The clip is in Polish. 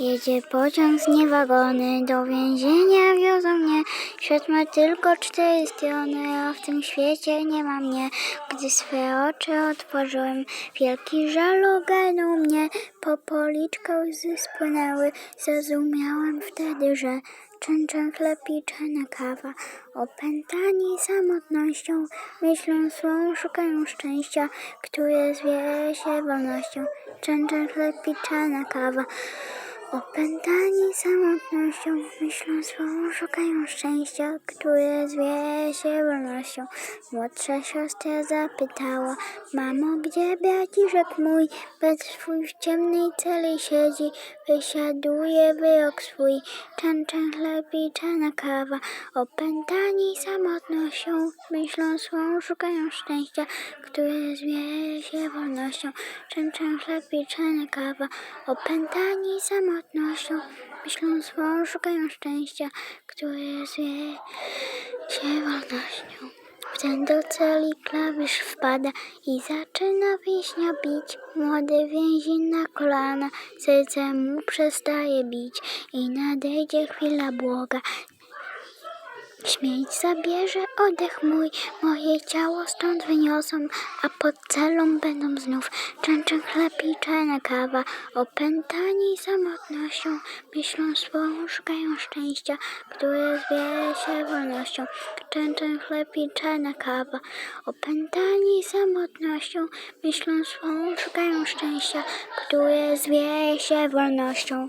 Jedzie pociąg z niewagony, do więzienia wiozą mnie. Świat ma tylko cztery strony, a w tym świecie nie ma mnie. Gdy swe oczy otworzyłem, wielki żal ogarnął mnie. Po policzkach łzy spłynęły, zrozumiałem wtedy, że czyn chleb i czarna kawa. Opętani samotnością, myślą swą szukają szczęścia, które zwie się wolnością. Czyn chleb i czarna kawa. Opętani samotnością, myślą swą szukają szczęścia, które zwie się wolnością. Młodsza siostra zapytała, mamo, gdzie braciszek mój? Brat swój w ciemnej celi siedzi, wysiaduje wyrok swój. Czan, czan chleb i czarna kawa, opętani samotnością, myślą swą szukają szczęścia, które zwie się wolnością. Czan, czan chleb i czarna kawa, opętani samotnością, myślą swą szukają szczęścia, które zwie się wolnością. Wtem do celi klawisz wpada i zaczyna wieśnia bić. Młody więzień na kolana, serce mu przestaje bić i nadejdzie chwila błoga. Śmierć zabierze oddech mój, moje ciało stąd wyniosą, a pod celą będą znów częczyn chleb i czarna kawa. Opętani samotnością, myślą swą szukają szczęścia, które zwie się wolnością. Częczyn chleb i czarna kawa. Opętani samotnością, myślą swą szukają szczęścia, które zwie się wolnością.